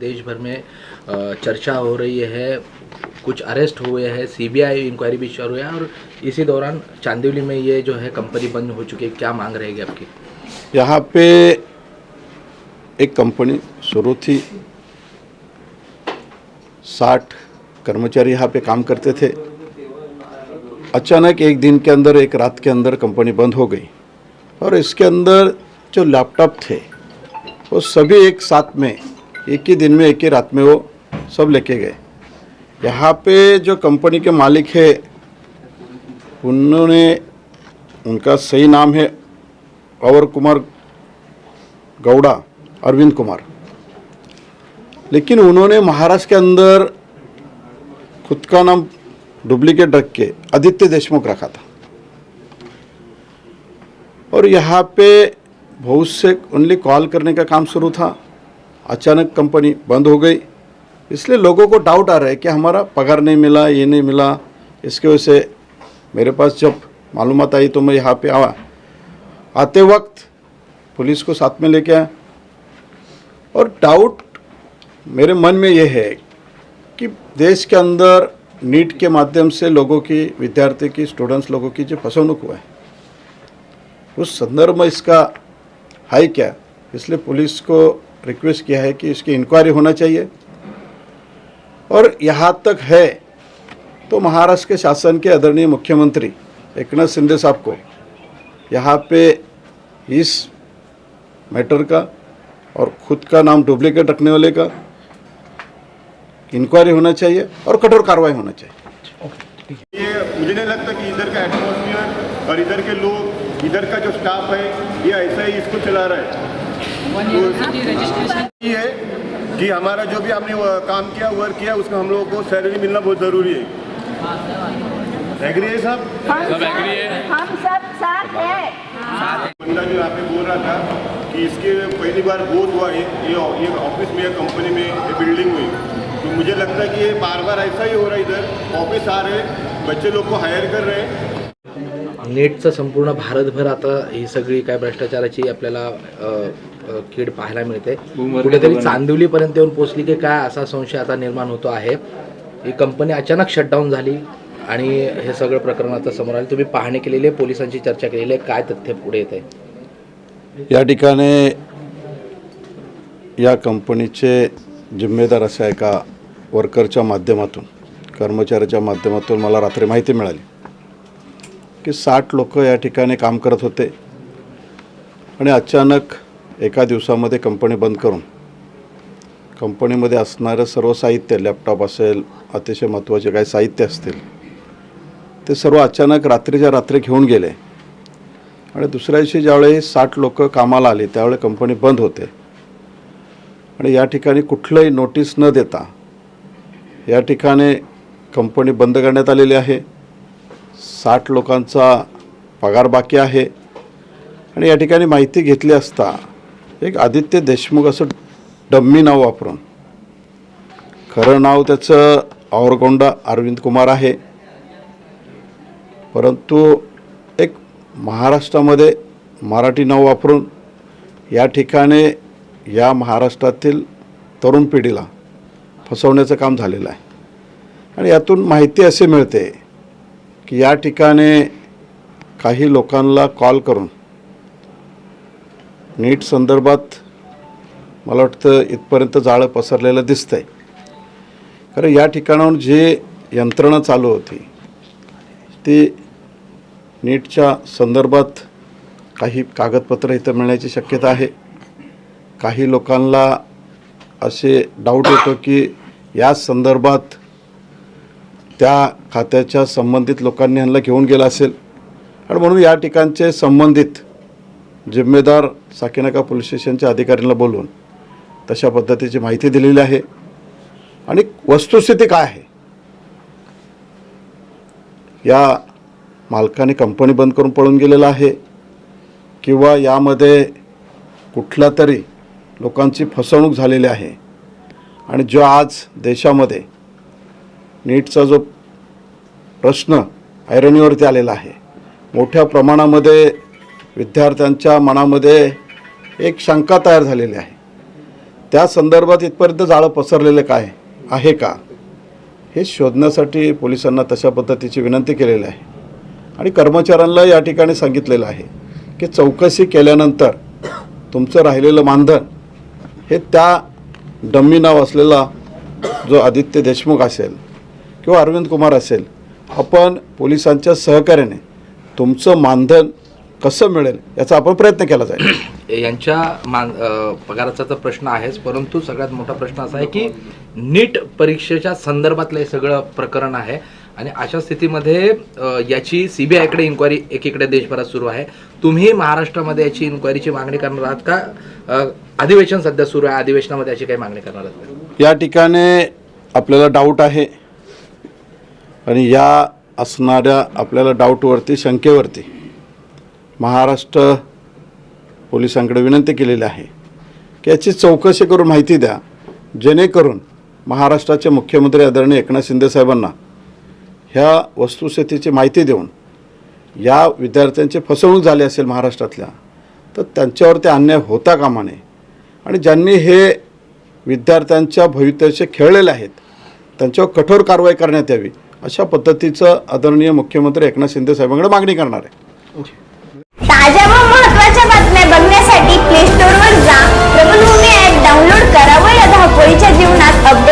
देश भर में चर्चा हो रही है, कुछ अरेस्ट हुए हैं सीबीआई इंक्वायरी भी शुरू है और इसी दौरान चांदीवली में ये जो है कंपनी बंद हो चुकी है। क्या मांग रहेगी आपकी? यहाँ पे एक कंपनी शुरू थी। साठ कर्मचारी यहाँ पे काम करते थे। अचानक एक दिन के अंदर, एक रात के अंदर कंपनी बंद हो गई और इसके अंदर जो लैपटॉप थे, वो सभी एक साथ में एक ही दिन में, एक ही रात में वो सब लेके गए। यहाँ पे जो कंपनी के मालिक है, उन्होंने, उनका सही नाम है अवर कुमार गौड़ा, अरविंद कुमार। लेकिन उन्होंने महाराष्ट्र के अंदर खुद का नाम डुप्लीकेट रख के आदित्य देशमुख रखा था। और यहाँ पे बहुत से ओनली कॉल करने का काम शुरू था। अचानक कंपनी बंद हो गई। इसलिए लोगों को डाउट आ रहा है कि हमारा पगार नहीं मिला, ये नहीं मिला। इसके वजह से मेरे पास जब मालूम आई तो मैं यहाँ पे आया। आते वक्त पुलिस को साथ में लेके आया। और डाउट मेरे मन में ये है कि देश के अंदर नीट के माध्यम से लोगों की, विद्यार्थी की स्टूडेंट्स लोगों की जो फसवणूक हुआ है, उस संदर्भ में इसका है क्या? इसलिए पुलिस को रिक्वेस्ट किया है कि इसकी इंक्वायरी होना चाहिए। और यहाँ तक है तो महाराष्ट्र के शासन के आदरणीय मुख्यमंत्री एकनाथ शिंदे साहब को यहाँ पे इस मैटर का और खुद का नाम डुप्लीकेट रखने वाले का इंक्वायरी होना चाहिए और कठोर कार्रवाई होना चाहिए। ये मुझे नहीं लगता कि इधर का एटमोसफियर और इधर के लोग, इधर का जो स्टाफ है, ये ऐसा ही इसको चला रहा है। ये है कि हमारा जो भी हमने काम किया वर्क किया उसका हम लोगों को सैलरी मिलना बहुत ज़रूरी है। एग्री है साहब सब एग्री है। हम सब साथ हैं। बंदा जो यहाँ पे बोल रहा था कि इसके पहली बार बोध हुआ है ये ये ऑफ़िस में या कंपनी में ये बिल्डिंग में। तो मुझे लगता है कि ये बार बार ऐसा ही हो रहा है इधर। ऑफ़िस आ रहे हैं बच्चे लोग को हायर कर रहे हैं। नेटचं संपूर्ण भारतभर आता ही सगळी काय भ्रष्टाचाराची आपल्याला कीड पाहायला मिळते. कुठेतरी चांदिवलीपर्यंत येऊन पोचली की काय असा संशय आता निर्माण होतो आहे. ही कंपनी अचानक शटडाऊन झाली आणि हे सगळं प्रकरण आता समोर आलं. तुम्ही पाहणी केलेली आहे पोलिसांची चर्चा केलेली आहे काय तथ्य पुढे येत आहे? या ठिकाणी या कंपनीचे जिम्मेदार अशा एका वर्करच्या माध्यमातून कर्मचाऱ्याच्या माध्यमातून मला रात्री माहिती मिळाली. की साठ लोक या ठिकाणी काम करत होते. आणि अचानक एका दिवसामध्ये कंपनी बंद करून कंपनीमध्ये असणारं सर्व साहित्य लॅपटॉप असेल अतिशय महत्त्वाचे काही साहित्य असतील ते सर्व अचानक रात्रीच्या रात्री घेऊन गेले. आणि दुसऱ्या दिवशी ज्यावेळी साठ लोक कामाला आली त्यावेळी कंपनी बंद होते. आणि या ठिकाणी कुठलंही नोटीस न देता या ठिकाणी कंपनी बंद करण्यात आलेली आहे. साठ लोकांचा पगार बाकी आहे. आणि या ठिकाणी माहिती घेतली असता एक आदित्य देशमुख असं डम्मी नाव वापरून. खरं नाव त्याचं औरगोंडा अरविंद कुमार आहे. परंतु एक महाराष्ट्रामध्ये मराठी नाव वापरून या ठिकाणी या महाराष्ट्रातील तरुण पिढीला फसवण्याचं काम झालेलं आहे. आणि यातून माहिती असे मिळते की या ठिकाणी काही लोकांना कॉल करून नीट संदर्भात मला वाटतं इथपर्यंत जाळं पसरलेलं दिसतं आहे कारण या ठिकाणाहून जे यंत्रणा चालू होती ती नीटच्या संदर्भात काही कागदपत्र इथं मिळण्याची शक्यता आहे. काही लोकांना असे डाऊट येतो की या संदर्भात त्या खात्याच्या संबंधित लोकांनी ह्यांना घेऊन गेला असेल. आणि म्हणून या ठिकाणचे संबंधित जिम्मेदार साकीनाका पोलीस स्टेशनच्या अधिकाऱ्यांना बोलवून तशा पद्धतीची माहिती दिलेली आहे. आणि वस्तुस्थिती काय आहे? या मालकाने कंपनी बंद करून पळून गेलेला आहे. किंवा यामध्ये कुठल्या तरी लोकांची फसवणूक झालेली आहे. आणि जो आज देशामध्ये नीटचा जो प्रश्न ऐरणीवरती आलेला आहे मोठ्या प्रमाणामध्ये विद्यार्थ्यांच्या मनामध्ये एक शंका तयार झालेली आहे. त्या संदर्भात इथपर्यंत जाळं पसरलेलं काय आहे का? हे शोधण्यासाठी पोलिसांना तशा पद्धतीची विनंती केलेली आहे. आणि कर्मचाऱ्यांना या ठिकाणी सांगितलेलं आहे की चौकशी केल्यानंतर तुमचं राहिलेलं मानधन हे त्या डम्मी नाव असलेला जो आदित्य देशमुख असेल किंवा अरविंद कुमार असेल आपण पोलिसांच्या सहकार्याने तुमचं मानधन कसं मिळेल याचा आपण प्रयत्न केला जाईल. यांच्या मान पगाराचा तर प्रश्न आहेच परंतु सगळ्यात मोठा प्रश्न असा आहे की नीट परीक्षेच्या संदर्भातलं हे सगळं प्रकरण आहे आणि अशा स्थितीमध्ये याची सीबीआयकडे इन्क्वायरी एकीकडे देशभरात सुरू आहे. तुम्ही महाराष्ट्रामध्ये याची इन्क्वायरीची मागणी करणार आहात का? अधिवेशन सध्या सुरू आहे अधिवेशनामध्ये याची काही मागणी करणार आहात? या ठिकाणी आपल्याला डाऊट आहे. आणि या असणाऱ्या आपल्याला डाऊटवरती शंकेवरती महाराष्ट्र पोलिसांकडे विनंती केलेली आहे की याची चौकशी करून माहिती द्या जेणेकरून महाराष्ट्राचे मुख्यमंत्री आदरणीय एकनाथ शिंदेसाहेबांना ह्या वस्तुस्थितीची माहिती देऊन या विद्यार्थ्यांची फसवणूक झाली असेल महाराष्ट्रातल्या तर त्यांच्यावरती अन्याय होता कामा नये. आणि ज्यांनी हे विद्यार्थ्यांच्या भवितव्याशी खेळलेले आहेत त्यांच्यावर कठोर कारवाई करण्यात यावी. अशा पद्धतीचं आदरणीय मुख्यमंत्री एकनाथ शिंदे साहेबांकडे मागणी करणार आहे. ताज्या व महत्त्वाच्या बातम्या बघण्यासाठी प्ले स्टोर वर जा. प्रबलभूमी ऍप डाउनलोड करा व या धावपळीच्या जीवनात अपडेट